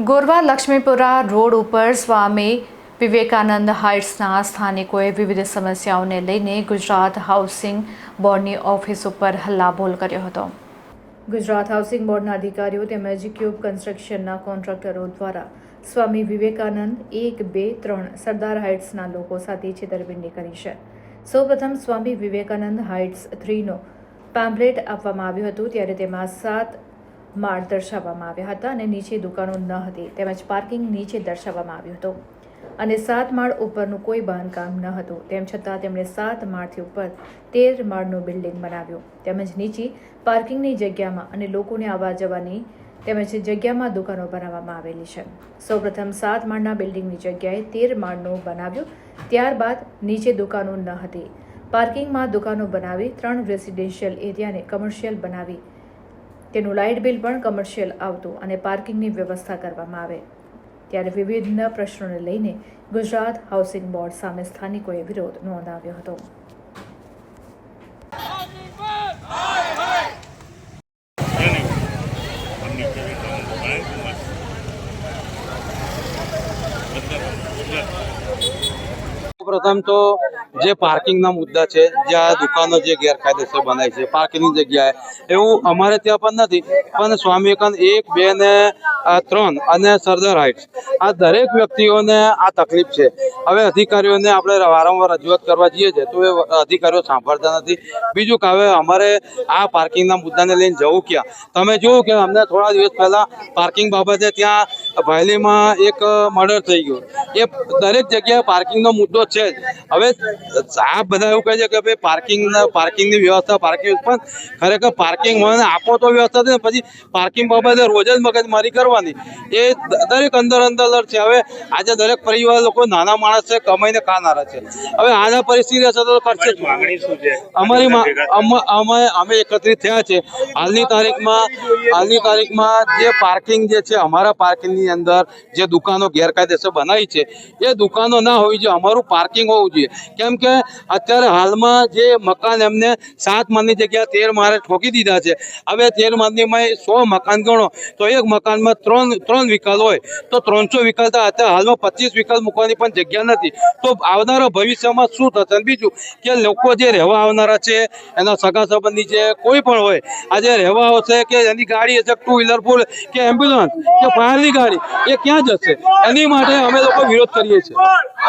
Gorwa Laxmipura road ઉપર સ્વામી વિવેકાનંદ હાઇટ્સના સ્થાનિકોએ વિવિધ સમસ્યાઓને લઈને ગુજરાત હાઉસિંગ બોર્ડની ઓફિસ ઉપર હલ્લાબોલ કર્યો હતો. ગુજરાત હાઉસિંગ બોર્ડના અધિકારીઓ તેમજ ક્યુબ કન્સ્ટ્રક્શનના કોન્ટ્રાક્ટરો દ્વારા સ્વામી વિવેકાનંદ એક, બે, ત્રણ સરદાર હાઇટ્સના લોકો સાથે છેતરપિંડી કરી છે. સૌપ્રથમ સ્વામી વિવેકાનંદ હાઇટ્સ થ્રીનો પેમ્પલેટ આપવામાં આવ્યું હતું, ત્યારે તેમાં સાત માળ દર્શાવવામાં આવ્યા હતા અને નીચે દુકાનો ન હતી, તેમજ પાર્કિંગ નીચે દર્શાવવામાં આવ્યું હતું. અને સાત માળ ઉપરનું કોઈ બાંધકામ ન હતું, તેમ છતાં તેમણે સાત માળથી ઉપર તેર માળનું બિલ્ડિંગ બનાવ્યું. તેમજ નીચે પાર્કિંગની જગ્યામાં અને લોકોને આવવા જવાની તેમજ જગ્યામાં દુકાનો બનાવવામાં આવેલી છે. સૌપ્રથમ સાત માળના બિલ્ડિંગની જગ્યાએ તેર માળનું બનાવ્યું, ત્યારબાદ નીચે દુકાનો ન હતી. પાર્કિંગમાં દુકાનો બનાવી ત્રણ રેસિડેન્શિયલ એરિયાને કમર્શિયલ બનાવી તેનું લાઇટ બિલ પણ કમર્શિયલ આવતું અને પાર્કિંગની વ્યવસ્થા કરવામાં આવે. ત્યારે વિવિધ પ્રશ્નોને લઈને ગુજરાત હાઉસિંગ બોર્ડ સામે સ્થાનિકોએ વિરોધ નોંધાવ્યો હતો. પ્રથમ તો જે પાર્કિંગના મુદ્દા છે, જે આ દુકાનો જે ગેરકાયદેસર બનાવી છે, પાર્કિંગની જગ્યાએ, એવું અમારે ત્યાં પણ નથી. પણ સ્વામી વિવેકાનંદ એક, બે ને ત્રણ અને સરદાર હાઇટ્સ, આ દરેક વ્યક્તિઓને આ તકલીફ છે. હવે અધિકારીઓને આપણે વારંવાર રજૂઆત કરવા જઈએ છીએ, તો એ અધિકારીઓ સાંભળતા નથી. બીજું કે હવે અમારે આ પાર્કિંગના મુદ્દાને લઈને જવું ક્યાં? તમે જોયું કે અમને થોડા દિવસ પહેલાં પાર્કિંગ બાબતે ત્યાં ભાયલીમાં એક મર્ડર થઈ ગયું. એ દરેક જગ્યાએ પાર્કિંગનો મુદ્દો છે જ. હવે આ બધા એવું કહે છે કે ભાઈ પાર્કિંગ પાર્કિંગની વ્યવસ્થા પાર્કિંગ પણ ખરેખર પાર્કિંગ મને આપો તો વ્યવસ્થા છે પછી પાર્કિંગ બાબતે રોજ જ મગજમારી કરવાની. એ દરેક અંદર અંદર છે. હવે આજે દરેક પરિવાર લોકો નાના માણસ છે કમાઈને ખાનારા છે. હવે આના પરિસ્થિતિ હશે તો છે? અમારી અમે અમે એકત્રિત થયા છે. હાલની તારીખમાં હાલની તારીખમાં જે પાર્કિંગ જે છે અમારા પાર્કિંગની અંદર જે દુકાનો ગેરકાયદેસર બનાવી છે, એ દુકાનો ના હોવી જોઈએ, અમારું પાર્કિંગ હોવું જોઈએ. કેમ કે અત્યારે હાલમાં જે મકાન એમને સાત માળની જગ્યા તેર માળે ઠોકી દીધા છે. હવે તેર માળનીમાં સો મકાન ગણો, તો એક મકાનમાં ત્રણ ત્રણ વિકલ હોય, તો ત્રણસો વિકલ થાય અત્યારે હાલમાં પચીસ વિકલ મૂકવાની પણ જગ્યા નથી. તો આવનારા ભવિષ્યમાં શું થશે? બીજું કે લોકો જે રહેવા આવનારા છે, એના સગા સંબંધી છે કોઈ પણ હોય, આજે રહેવા આવશે કે એની ગાડી હશે ટુ વ્હીલર ફૂલ કે એમ્બ્યુલન્સ કે ફાયરની ગાડી એ ક્યાં જશે? એની માટે અમે લોકો વિરોધ કરીએ છીએ.